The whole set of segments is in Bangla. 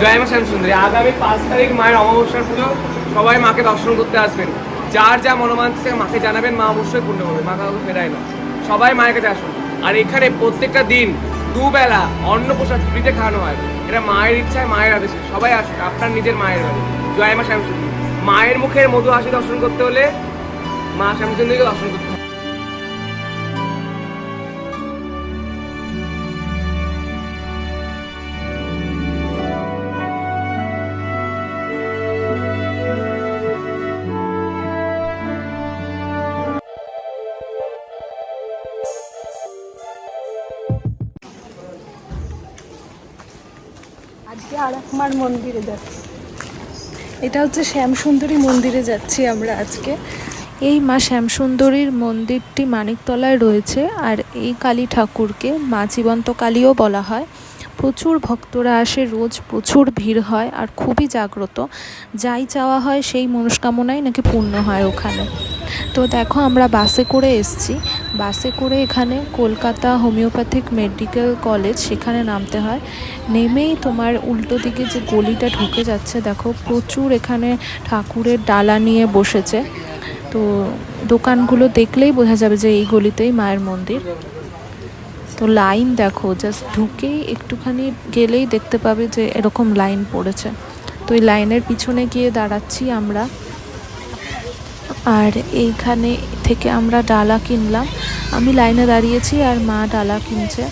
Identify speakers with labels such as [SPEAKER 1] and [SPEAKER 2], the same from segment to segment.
[SPEAKER 1] জয় মা শ্যামসুন্দরী। আগামী পাঁচ তারিখ মায়ের অমাবস্যার পুজো। সবাই মাকে দর্শন করতে আসবেন। যার যা মনোমানসিক মাকে জানাবেন, মা অবশ্যই পূর্ণ করবে মা কাউকে ফেরায় না। সবাই মায়ের কাছে আসুন। আর এখানে প্রত্যেকটা দিন দুবেলা অন্ন প্রসাদ ফ্রিতে খাওয়ানো হয়। এটা মায়ের ইচ্ছায়, মায়ের আদেশে। সবাই আসুন আপনার নিজের মায়ের বাড়ি। জয় মা শ্যামসুন্দরী। মায়ের মুখের মধু হাসি দর্শন করতে হলে মা শ্যামসুন্দরীকে দর্শন করতে
[SPEAKER 2] আজকে আর একবার মন্দিরে যাচ্ছি। এটা হচ্ছে শ্যামসুন্দরী মন্দিরে যাচ্ছি আমরা আজকে।
[SPEAKER 3] এই মা শ্যামসুন্দরীর মন্দিরটি মানিকতলায় রয়েছে আর এই কালী ঠাকুরকে মা জীবন্ত কালীও বলা হয়। প্রচুর ভক্তরা আসে, রোজ প্রচুর ভিড় হয় আর খুবই জাগ্রত। যাই চাওয়া হয় সেই মনস্কামনাই নাকি পূর্ণ হয় ওখানে। তো দেখো আমরা বাসে করে এসছি। বাসে করে এখানে কলকাতা হোমিওপ্যাথিক মেডিকেল কলেজ সেখানে নামতে হয়। নেমেই তোমার উল্টো দিকে যে গলিটা ঢুকে যাচ্ছে, দেখো প্রচুর এখানে ঠাকুরের ডালা নিয়ে বসেছে। তো দোকানগুলো দেখলেই বোঝা যাবে যে এই গলিতেই মায়ের মন্দির। তো লাইন দেখো জাস্ট ঢুকেই একটুখানি গেলেই দেখতে পাবে যে এরকম লাইন পড়েছে। তো এই লাইনের পিছনে গিয়ে দাঁড়াচ্ছি আমরা। আর এইখানে থেকে আমরা ডালা কিনলাম। আমি লাইনে দাঁড়িয়েছি আর মা ডালা কিনছে।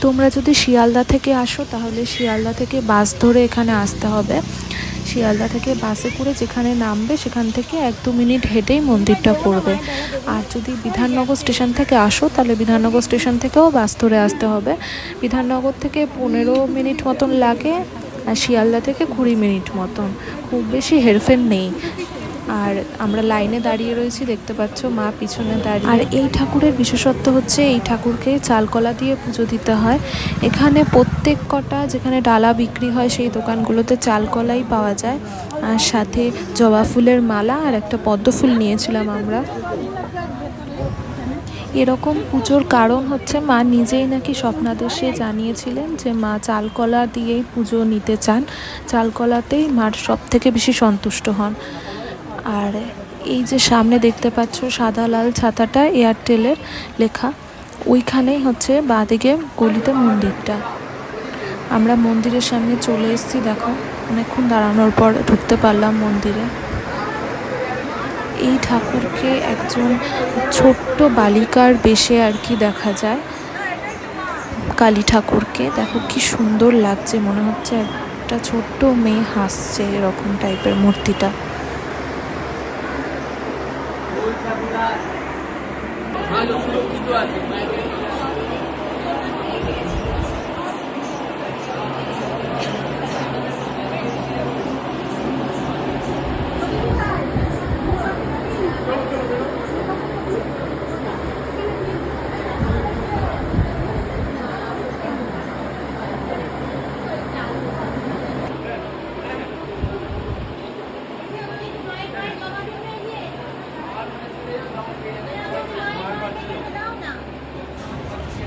[SPEAKER 3] তোমরা যদি শিয়ালদা থেকে আসো, তাহলে শিয়ালদা থেকে বাস ধরে এখানে আসতে হবে। শিয়ালদা থেকে বাসে করে যেখানে নামবে, সেখান থেকে এক দু মিনিট হেঁটেই মন্দিরটা পড়বে। আর যদি বিধাননগর স্টেশন থেকে আসো, তাহলে বিধাননগর স্টেশন থেকেও বাস ধরে আসতে হবে। বিধাননগর থেকে পনেরো মিনিট মতন লাগে, আর শিয়ালদা থেকে কুড়ি মিনিট মতন। খুব বেশি হেরফের নেই। আর আমরা লাইনে দাঁড়িয়ে রয়েছি, দেখতে পাচ্ছ মা পিছনে দাঁড়িয়ে। আর এই ঠাকুরের বিশেষত্ব হচ্ছে এই ঠাকুরকে চালকলা দিয়ে পুজো দিতে হয়। এখানে প্রত্যেক কটা যেখানে ডালা বিক্রি হয় সেই দোকানগুলোতে চালকলাই পাওয়া যায়। আর সাথে জবা ফুলের মালা আর একটা পদ্ম ফুল নিয়েছিলাম আমরা। এরকম পুজোর কারণ হচ্ছে মা নিজেই নাকি স্বপ্নাদেশে জানিয়েছিলেন যে মা চালকলা দিয়েই পুজো নিতে চান। চালকলাতেই মার সব থেকে বেশি সন্তুষ্ট হন। আর এই যে সামনে দেখতে পাচ্ছ সাদা লাল ছাতাটা এয়ারটেলের লেখা। ওইখানেই হচ্ছে বাঁদিকে গলিতে মন্দিরটা। আমরা মন্দিরের সামনে চলে এসেছি, দেখো। অনেকক্ষণ দাঁড়ানোর পর ঢুকতে পারলাম মন্দিরে। এই ঠাকুরকে একজন ছোট্ট বালিকার বেশে আর কি দেখা যায়। কালী ঠাকুরকে। দেখো কি সুন্দর লাগছে, মনে হচ্ছে একটা ছোট্ট মেয়ে হাসছে এরকম টাইপের মূর্তিটা।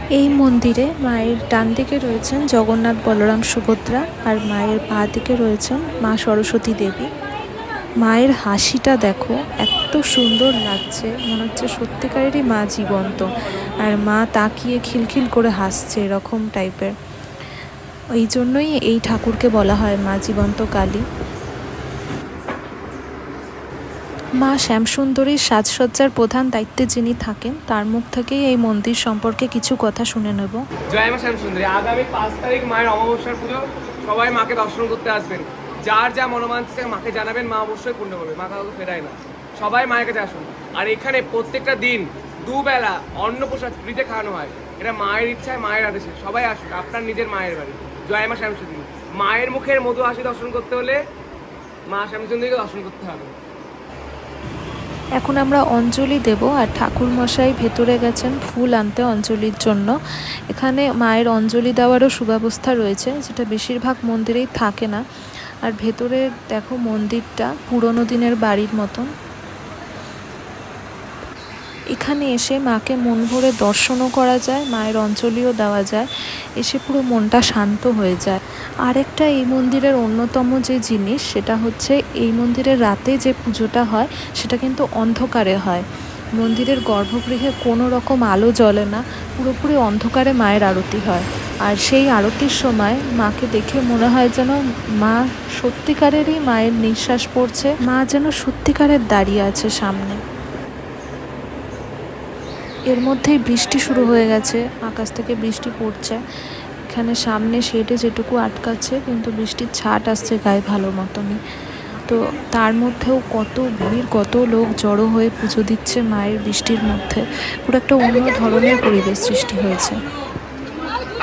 [SPEAKER 3] এই মন্দিরে মায়ের ডান দিকে রয়েছেন জগন্নাথ বলরাম সুভদ্রা আর মায়ের বাঁ দিকে রয়েছেন মা সরস্বতী দেবী। মায়ের হাসিটা দেখো, এত সুন্দর লাগছে, মনে হচ্ছে সত্যিকারেরই মা জীবন্ত। আর মা তাকিয়ে খিলখিল করে হাসছে, এরকম টাইপের এই জন্যই এই ঠাকুরকে বলা হয় মা জীবন্ত কালী। মা শ্যামসুন্দরীর সাজসজ্জার প্রধান দায়িত্বে যিনি থাকেন, তার মুখ থেকেই এই মন্দির সম্পর্কে কিছু কথা শুনে নেব।
[SPEAKER 1] জয় মা শ্যামসুন্দরী। আগামী পাঁচ তারিখ মায়ের অমাবস্যার পুজো। সবাই মাকে দর্শন করতে আসবেন। যার যা মনোমানসিক মাকে জানাবেন, মা অবশ্যই পূর্ণ করবে মা কাউকে ফেরায় না। সবাই মায়ের কাছে আসুন। আর এখানে প্রত্যেকটা দিন দুবেলা অন্ন প্রসাদ ফ্রিতে খাওয়ানো হয়। এটা মায়ের ইচ্ছায়, মায়ের আদেশে। সবাই আসুন আপনার নিজের মায়ের বাড়ি। জয় মা শ্যামসুন্দরী। মায়ের মুখের মধু হাসি দর্শন করতে হলে মা শ্যামসুন্দরীকে দর্শন করতে হবে।
[SPEAKER 3] এখন আমরা অঞ্জলি দেব আর ঠাকুর মশাই ভেতরে গেছেন ফুল আনতে অঞ্জলির জন্য। এখানে মায়ের অঞ্জলি দেওয়ারও সুব্যবস্থা রয়েছে, যেটা বেশিরভাগ মন্দিরেই থাকে না। আর ভেতরে দেখো, মন্দিরটা পুরনো দিনের বাড়ির মতন। এখানে এসে মাকে মন ভরে দর্শনও করা যায়, মায়ের অঞ্জলিও দেওয়া যায়, এসে পুরো মনটা শান্ত হয়ে যায়। আরেকটা এই মন্দিরের অন্যতম যে জিনিস, সেটা হচ্ছে এই মন্দিরের রাতে যে পুজোটা হয়, সেটা কিন্তু অন্ধকারে হয়। মন্দিরের গর্ভগৃহে কোনো রকম আলো জ্বলে না, পুরোপুরি অন্ধকারে মায়ের আরতি হয়। আর সেই আরতির সময় মাকে দেখে মনে হয় যেন মা সত্যিকারেরই মায়ের নিঃশ্বাস পড়ছে, মা যেন সত্যিকারের দাঁড়িয়ে আছে সামনে। এর মধ্যেই বৃষ্টি শুরু হয়ে গেছে, আকাশ থেকে বৃষ্টি পড়ছে। এখানে সামনে শেডে যেটুকু আটকাচ্ছে, কিন্তু বৃষ্টির ছাট আসছে গায়ে ভালো মতনই। তো তার মধ্যেও কত ভিড়, কত লোক জড়ো হয়ে পুজো দিচ্ছে মায়ের বৃষ্টির মধ্যে। পুরো একটা অন্য ধরনের পরিবেশ সৃষ্টি হয়েছে।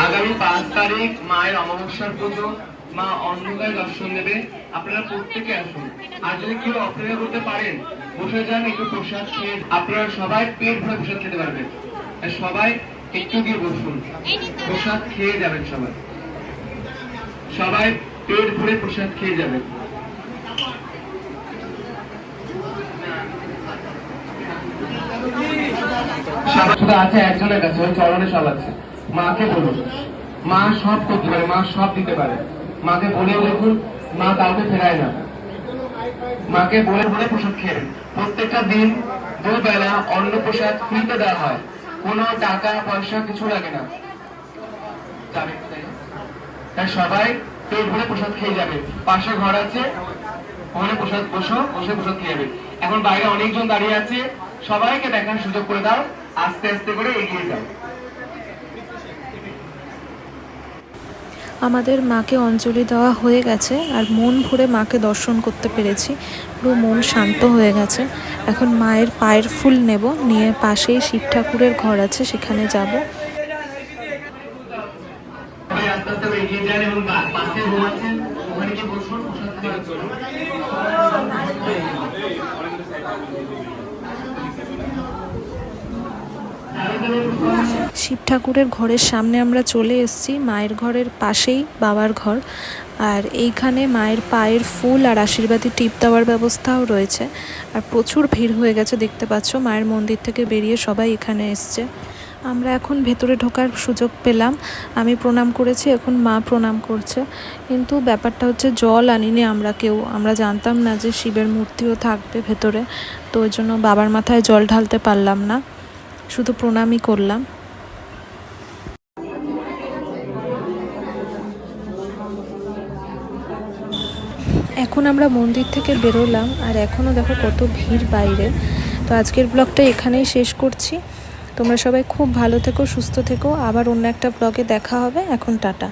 [SPEAKER 4] আগামী পাঁচ তারিখ মায়ের অমাবস্যার পুজো, মা অন্ধকারে দর্শন দেবে। আপনারা প্রত্যেকে আসুন। আর যদি কেউ অপেক্ষা করতে পারেন বসে যান, একটু প্রসাদ খেয়ে, আপনারা সবাই পেট ভরে প্রসাদ খেতে পারবেন। সবাই একটু গিয়ে বসুন। প্রসাদ খেয়ে যাবেন সবাই। সবাই পেট ভরে প্রসাদ খেয়ে যাবেন। শুধু আছে একজনের কাছে, ওই চরণে সব আছে। মাকে বলুন। মা সব করতে পারে, মা সব দিতে পারে। মাকে বলে দেখুন মা কাউকে ফেরায় না। মাকে বলে বলে প্রসাদ খেয়ে প্রত্যেকটা দিন দুবেলা অন্ন প্রসাদ ফ্রিতে দেওয়া হয়। কোনো টাকা, পয়সা কিছু লাগে না। তাই সবাই পেট ভরে প্রসাদ খেয়ে যাবে। পাশে ঘর আছে, ওখানে প্রসাদ বসো, বসে প্রসাদ খেয়ে যাবে। এখন বাইরে অনেকজন দাঁড়িয়ে আছে। সবাইকে দেখার সুযোগ করে দাও, আস্তে আস্তে করে এগিয়ে যাও।
[SPEAKER 3] আমাদের মাকে অঞ্জলি দেওয়া হয়ে গেছে আর মন ভরে মাকে দর্শন করতে পেরেছি। পুরো মন শান্ত হয়ে গেছে। এখন মায়ের পায়ের ফুল নেব, নিয়ে পাশেই শিব ঠাকুরের ঘর আছে, সেখানে যাব। শিব ঠাকুরের ঘরের সামনে আমরা চলে এসেছি, মায়ের ঘরের পাশেই বাবার ঘর। আর এইখানে মায়ের পায়ের ফুল আর আশীর্বাদী টিপ দেওয়ার ব্যবস্থাও রয়েছে। আর প্রচুর ভিড় হয়ে গেছে, দেখতে পাচ্ছ, মায়ের মন্দির থেকে বেরিয়ে সবাই এখানে এসছে। আমরা এখন ভেতরে ঢোকার সুযোগ পেলাম। আমি প্রণাম করেছি, এখন মা প্রণাম করছে। কিন্তু ব্যাপারটা হচ্ছে, জল আনিনি আমরা কেউ। আমরা জানতাম না যে শিবের মূর্তিও থাকবে ভেতরে। তো ওই জন্য বাবার মাথায় জল ঢালতে পারলাম না। শুধু প্রণামই করলাম। এখন আমরা মন্দির থেকে বেরোলাম, আর এখনও দেখো কত ভিড় বাইরে, তো আজকের ব্লগটা এখানেই শেষ করছি। তোমরা সবাই খুব ভালো থেকো, সুস্থ থেকো। আবার অন্য একটা ব্লগে দেখা হবে। এখন টাটা।